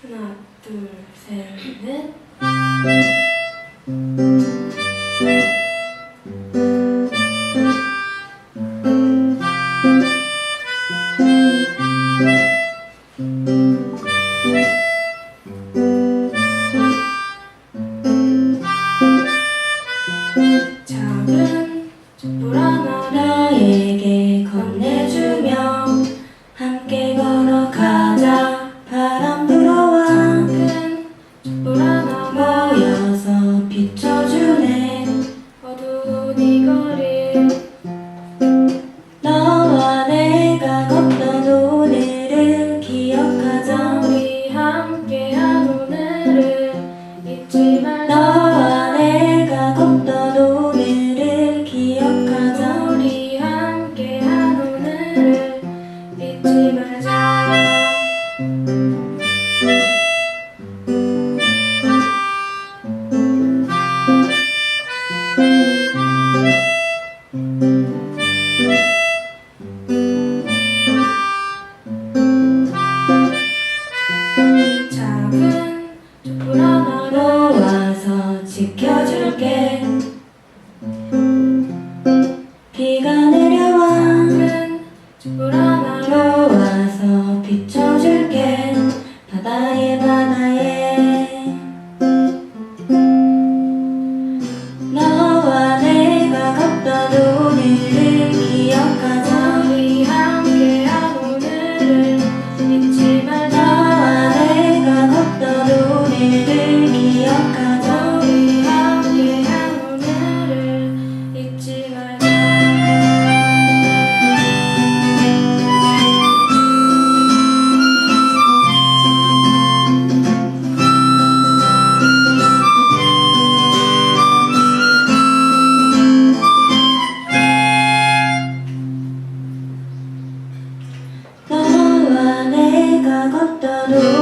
하나, 둘, 셋, 넷. 작은 거리 너와 내가 걷던 오늘을 기억하자. 우리 함께한 오늘을 잊지 말자. 너와 내가 걷던 오늘을 기억하자. 우리 함께한 오늘을 잊지 말자 와서 지켜줄게. 비가 내려와 불안하러 와서 비춰줄게. 바다에 바다에. 너와 내가 걷다 도 일을 기억하자 우리 함께한 오늘을 내가 걷던